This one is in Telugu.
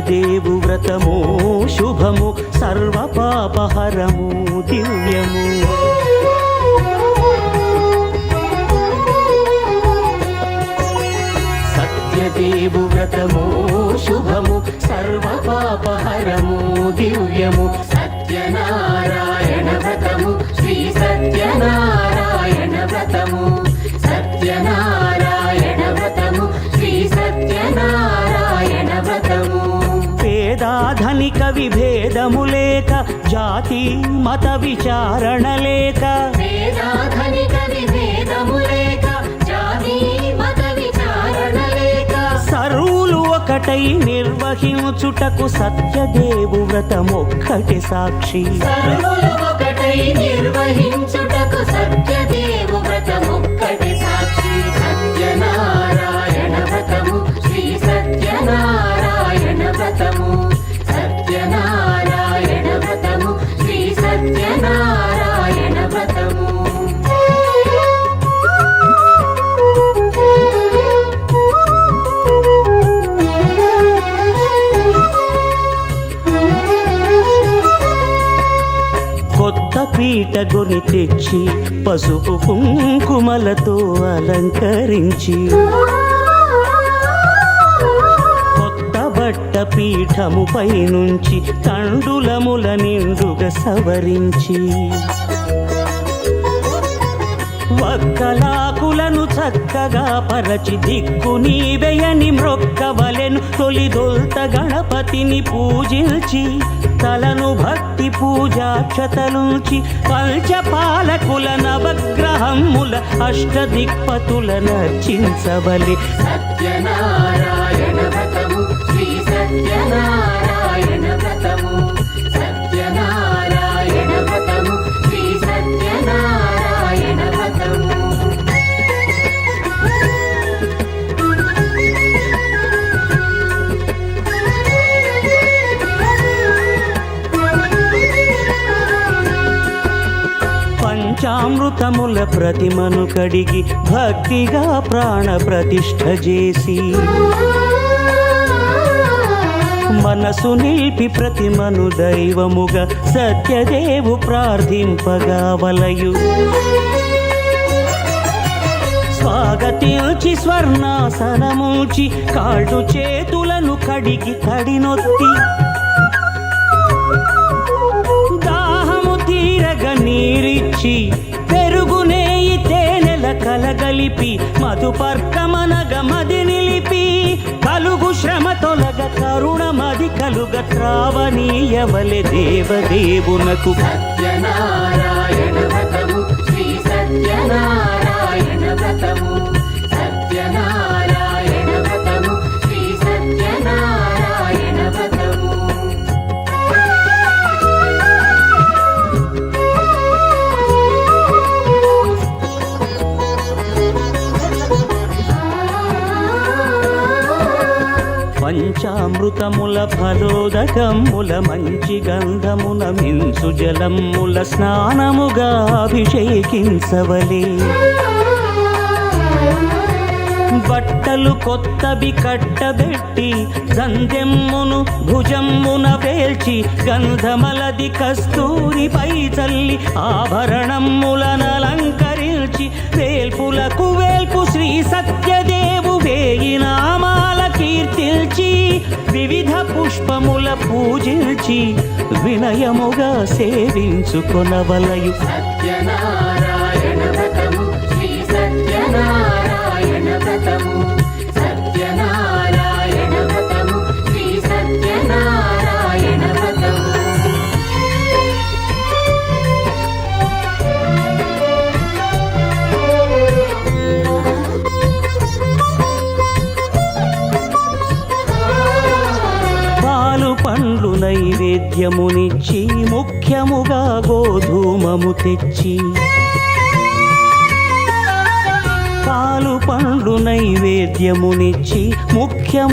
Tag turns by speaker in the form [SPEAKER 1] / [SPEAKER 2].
[SPEAKER 1] దేవు వ్రతము శుభము సర్వ పాపహరము దివ్యము. సత్యదేవు వ్రతము శుభము సర్వ పాపహరము దివ్యము.
[SPEAKER 2] సత్యనారాయణ వ్రతము శ్రీ సత్యనారాయణ
[SPEAKER 1] జాతి విచారణ లేక.
[SPEAKER 2] జాతి మత విచారణ లేక.
[SPEAKER 1] సరువులు ఒకటై నిర్వహించుటకు సత్యదేవు వ్రతమొక్కటి సాక్షి.
[SPEAKER 2] నిర్వహించుటకు సత్యదేవు
[SPEAKER 1] పీట గొని తెచ్చి పసుపు కుంకుమలతో అలంకరించి కొత్త బట్ట పీఠముపై నుంచి తండులముల నిండుగా సవరించి. వక్కలా చక్కగా పరచి దిక్కు నీవేయని మ్రొక్కవలెను తొలిదొల్త గణపతిని పూజించి తలను భక్తి పూజాక్షతలుంచి పంచపాలకుల నవగ్రహముల అష్టదిక్పతుల నర్చించవలి.
[SPEAKER 2] సత్యనారాయణ
[SPEAKER 1] పంచామృతముల ప్రతిమను కడిగి భక్తిగా ప్రాణ ప్రతిష్ఠ చేసి మనసు నిలిపి ప్రతిమను దైవముగా సత్యదేవు ప్రార్థింపగా వలయు. స్వాగతించి స్వర్ణాసనముచి కాళ్ళు చేతులను కడిగి కడినొత్తి తీరగ నీరిచ్చి పెరుగునే తేనెల కలగలిపి మధుపర్కమనగ మది నిలిపి కలుగు శ్రమ తొలగ కరుణమది కలుగ త్రావనీయవలె దేవదేవునకు.
[SPEAKER 2] సత్యనారా
[SPEAKER 1] అమృతముల ఫలోదకముల మంచి గంధమున మించు జలముల స్నానముగా అభిషేకించవలే. బట్టలు కొత్తవి కట్టబెట్టి గంధెమ్మును భుజమ్మున పేల్చి గంధమలది కస్తూరిపై చల్లి ఆభరణము పుష్పముల పూజించి వినయముగా సేవించుకొనవలయు. సత్యనా నైవేద్యమునిచ్చి ముఖ్యముగా గోధూమము తెచ్చి పాలు పండ్లు నైవేద్యమునిచ్చి ముఖ్యం